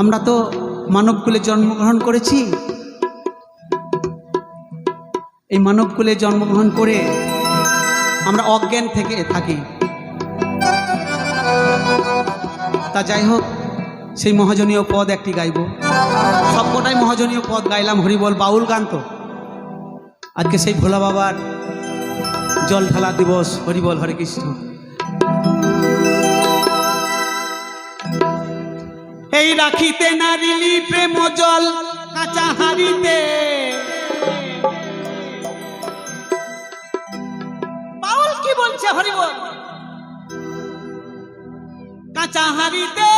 আমরা তো মানবকুলে জন্মগ্রহণ করেছি। এই মানবকুলে জন্মগ্রহণ করে আমরা অজ্ঞান থেকে থাকি। তা যাই হোক, সেই মহাজনীয় পদ একটি গাইব। সবকটাই মহাজনীয় পদ গাইলাম, হরিবল বাউল গান তো। আজকে সেই ভোলা বাবার জল ঢালা দিবস, হরিবল হরে কৃষ্ণ। এই রাখিতে নারিলি প্রেম জল কাঁচা হারিতে কি বলছে হরিবল? কাঁচা হারিতে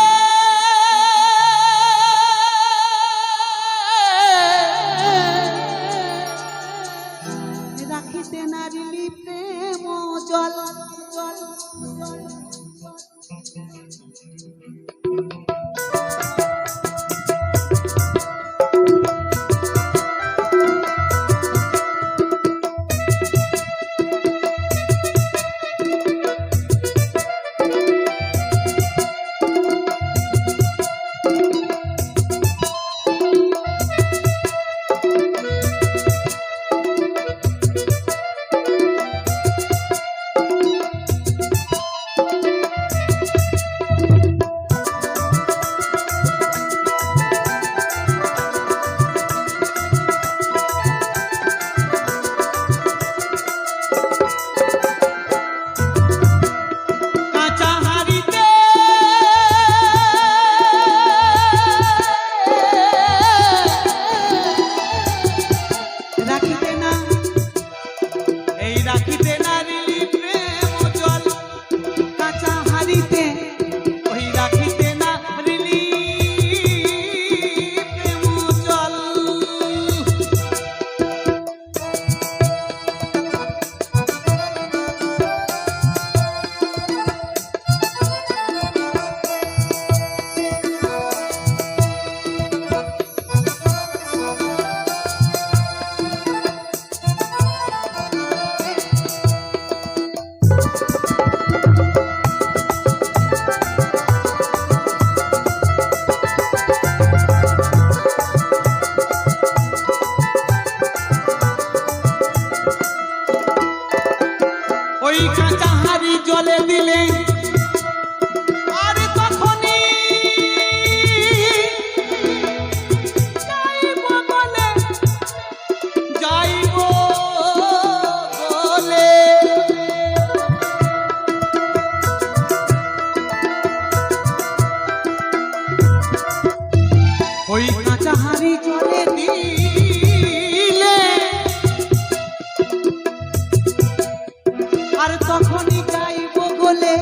আর তখনই যাইব বলে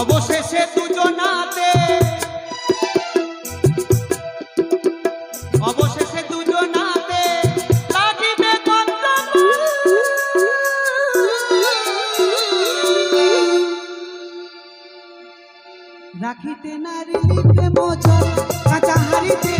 অবশেষে দুজনাতে অবশেষে দুজনাতে লাগিবে। রাখিতে নারিলি প্রেম জল কাঁচা হারিতে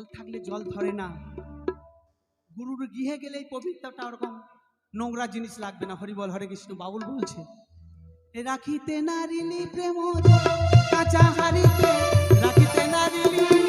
জল থাকলে জল ধরে না। গুরুর গৃহে গেলে এই পবিত্রটা ওরকম নোংরা জিনিস লাগবে না। হরিবল হরে কৃষ্ণ বাবুল বলছে রাখিতে নারিলি প্রেম কাঁচা হারিতে রাখিতে নারিলি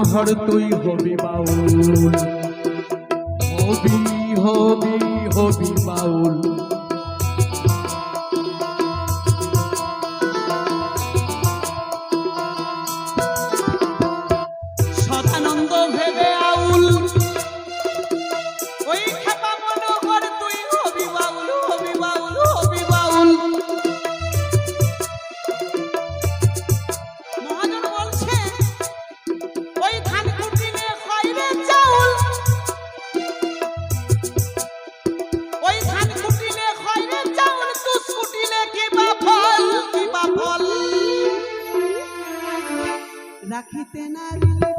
নহর তুই হবি বাউল। হবি হবি হবি বাউল। kitenari.